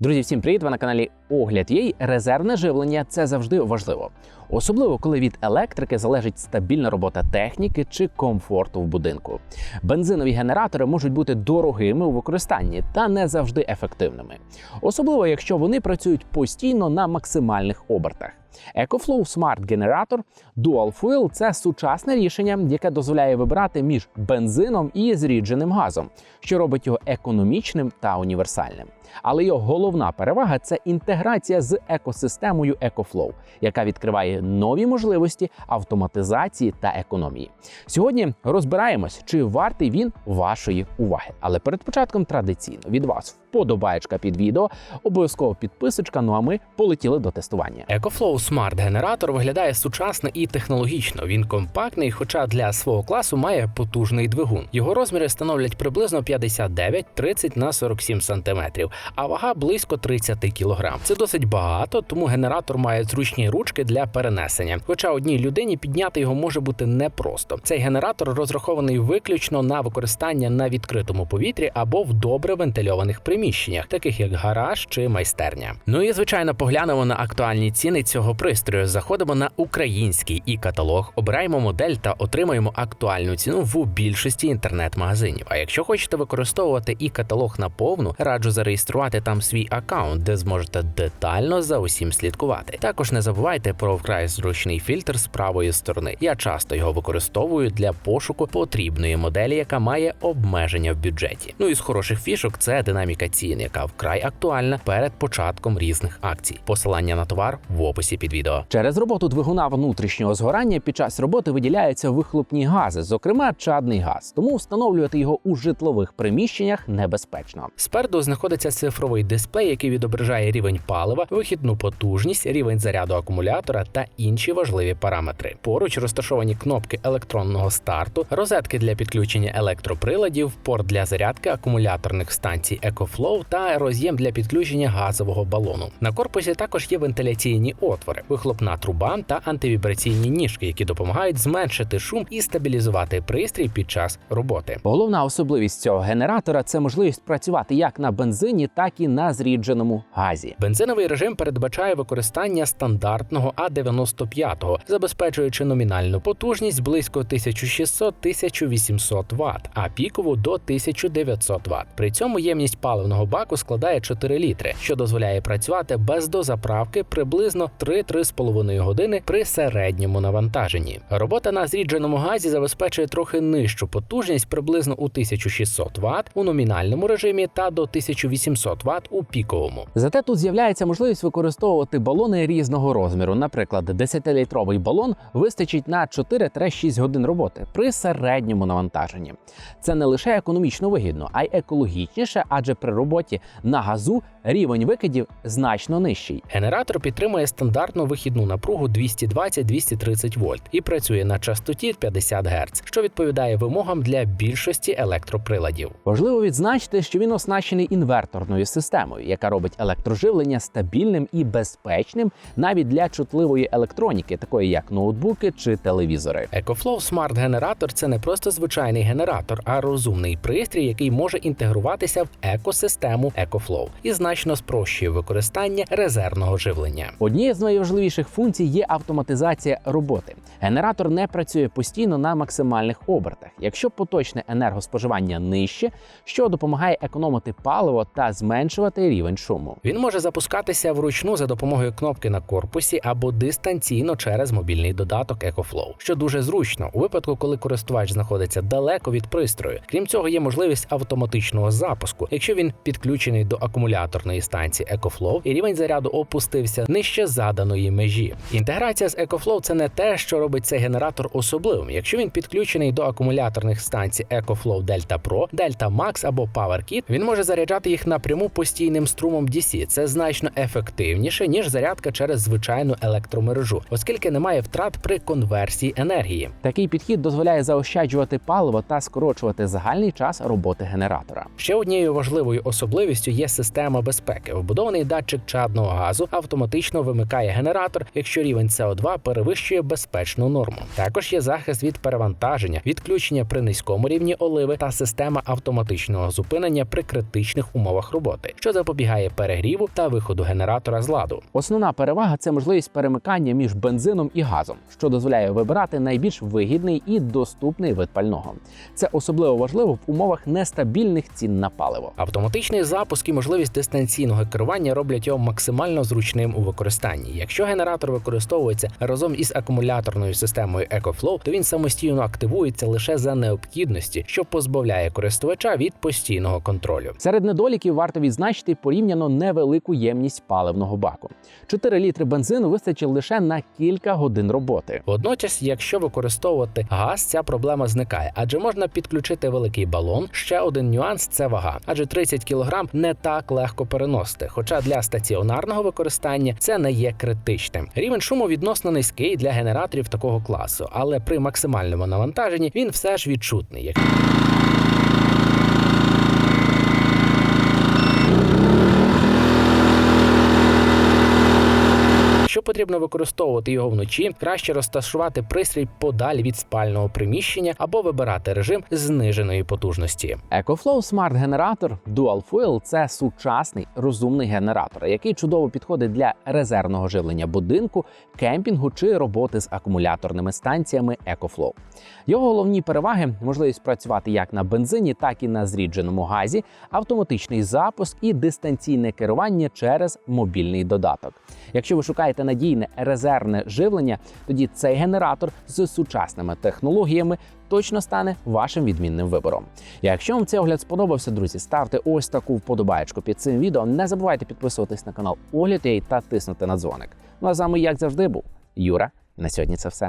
Друзі, всім привіт! Ви на каналі Огляд Єй. Резервне живлення це завжди важливо, особливо коли від електрики залежить стабільна робота техніки чи комфорту в будинку. Бензинові генератори можуть бути дорогими у використанні та не завжди ефективними, особливо якщо вони працюють постійно на максимальних обертах. EcoFlow Smart Generator Dual Fuel – це сучасне рішення, яке дозволяє вибирати між бензином і зрідженим газом, що робить його економічним та універсальним. Але його головна перевага це інтеграція з екосистемою EcoFlow, яка відкриває нові можливості автоматизації та економії. Сьогодні розбираємось, чи вартий він вашої уваги. Але перед початком традиційно від вас вподобаєчка під відео, обов'язково підписочка. Ну а ми полетіли до тестування. EcoFlow Smart генератор виглядає сучасно і технологічно. Він компактний, хоча для свого класу має потужний двигун. Його розміри становлять приблизно 59-30 на 47 см, а вага близько 30 кг. Це досить багато, тому генератор має зручні ручки для перенесення. Хоча одній людині підняти його може бути непросто. Цей генератор розрахований виключно на використання на відкритому повітрі або в добре вентильованих приміщеннях, таких як гараж чи майстерня. Ну і звичайно, поглянемо на актуальні ціни цього пристрою. Заходимо на український і каталог, обираємо модель та отримаємо актуальну ціну в більшості інтернет-магазинів. А якщо хочете використовувати і каталог наповну, раджу зареєструвати там свій аккаунт, де зможете детально за усім слідкувати. Також не забувайте про вкрай зручний фільтр з правої сторони. Я часто його використовую для пошуку потрібної моделі, яка має обмеження в бюджеті. Ну і з хороших фішок це динаміка цін, яка вкрай актуальна перед початком різних акцій. Посилання на товар в описі під відео. Через роботу двигуна внутрішнього згорання під час роботи виділяються вихлопні гази, зокрема чадний газ. Тому встановлювати його у житлових приміщеннях небезпечно. Спереду знаходиться цифровий дисплей, який відображає рівень палива, вихідну потужність, рівень заряду акумулятора та інші важливі параметри. Поруч розташовані кнопки електронного старту, розетки для підключення електроприладів, порт для зарядки акумуляторних станцій EcoFlow та роз'єм для підключення газового балону. На корпусі також є вентиляційні отвори, вихлопна труба та антивібраційні ніжки, які допомагають зменшити шум і стабілізувати пристрій під час роботи. Головна особливість цього генератора це можливість працювати як на бензині, так і на зрідженому газі. Бензиновий режим передбачає використання стандартного А95, забезпечуючи номінальну потужність близько 1600-1800 Вт, а пікову до 1900 Вт. При цьому ємність паливного баку складає 4 літри, що дозволяє працювати без дозаправки приблизно 3-3,5 години при середньому навантаженні. Робота на зрідженому газі забезпечує трохи нижчу потужність приблизно у 1600 Вт у номінальному режимі та до 1800 Вт у піковому. Зате тут з'являється можливість використовувати балони різного розміру. Наприклад, 10-літровий балон вистачить на 4-6 годин роботи при середньому навантаженні. Це не лише економічно вигідно, а й екологічніше, адже при роботі на газу рівень викидів значно нижчий. Генератор підтримує стандартну вихідну напругу 220-230 вольт і працює на частоті 50 Гц, що відповідає вимогам для більшості електроприладів. Важливо відзначити, що він оснащений інверторною системою, яка робить електроживлення стабільним і безпечним навіть для чутливої електроніки, такої як ноутбуки чи телевізори. EcoFlow Smart Generator – це не просто звичайний генератор, а розумний пристрій, який може інтегруватися в екосистему EcoFlow і значно спрощує використання резервного живлення. Однією з найважливіших функцій є автоматизація роботи. Генератор не працює постійно на максимальних обертах, якщо поточне енергоспоживання нижче, що допомагає економити паливо та зменшувати рівень шуму. Він може запускатися вручну за допомогою кнопки на корпусі або дистанційно через мобільний додаток EcoFlow, що дуже зручно у випадку, коли користувач знаходиться далеко від пристрою. Крім цього, є можливість автоматичного запуску, якщо він підключений до акумуляторної станції EcoFlow і рівень заряду опустився нижче заданої межі. Інтеграція з EcoFlow – це не те, що робить цей генератор особливим. Якщо він підключений до акумуляторних станцій EcoFlow Delta Pro, Delta Max або PowerKit, він може заряджати їх напряму постійним струмом DC. Це значно ефективніше ніж зарядка через звичайну електромережу, оскільки немає втрат при конверсії енергії. Такий підхід дозволяє заощаджувати паливо та скорочувати загальний час роботи генератора. Ще однією важливою особливістю є система безпеки. Вбудований датчик чадного газу автоматично вимикає генератор, якщо рівень СО2 перевищує безпечну норму. Також є захист від перевантаження, відключення при низькому рівні оливи та система автоматичного зупинення при критичних умовах роботи, що запобігає перегріву та виходу генератора з ладу. Основна перевага це можливість перемикання між бензином і газом, що дозволяє вибирати найбільш вигідний і доступний вид пального. Це особливо важливо в умовах нестабільних цін на паливо. Автоматичний запуск і можливість дистанційного керування роблять його максимально зручним у використанні. Якщо генератор використовується разом із акумуляторною системою EcoFlow, то він самостійно активується лише за необхідності, що позбавляє користувача від постійного контролю. Серед недоліків варто відзначити порівняно невелику ємність паливного баку. 4 літри бензину вистачить лише на кілька годин роботи. Водночас, якщо використовувати газ, ця проблема зникає, адже можна підключити великий балон. Ще один нюанс це вага, адже 30 кг не так легко переносити. Хоча для стаціонарного використання це не є критичним. Рівень шуму відносно низький для генераторів такого класу, але при максимальному навантаженні він все ж відчутний. Потрібно використовувати його вночі, краще розташувати пристрій подалі від спального приміщення або вибирати режим зниженої потужності. EcoFlow Smart генератор Dual Fuel – це сучасний розумний генератор, який чудово підходить для резервного живлення будинку, кемпінгу чи роботи з акумуляторними станціями EcoFlow. Його головні переваги можливість працювати як на бензині, так і на зрідженому газі, автоматичний запуск і дистанційне керування через мобільний додаток. Якщо ви шукаєте надійне резервне живлення, тоді цей генератор з сучасними технологіями точно стане вашим відмінним вибором. Якщо вам цей огляд сподобався, друзі, ставте ось таку вподобаєчку під цим відео. Не забувайте підписуватись на канал Огляд.ua та тиснути на дзвоник. Ну а з вами, як завжди, був Юра. На сьогодні це все.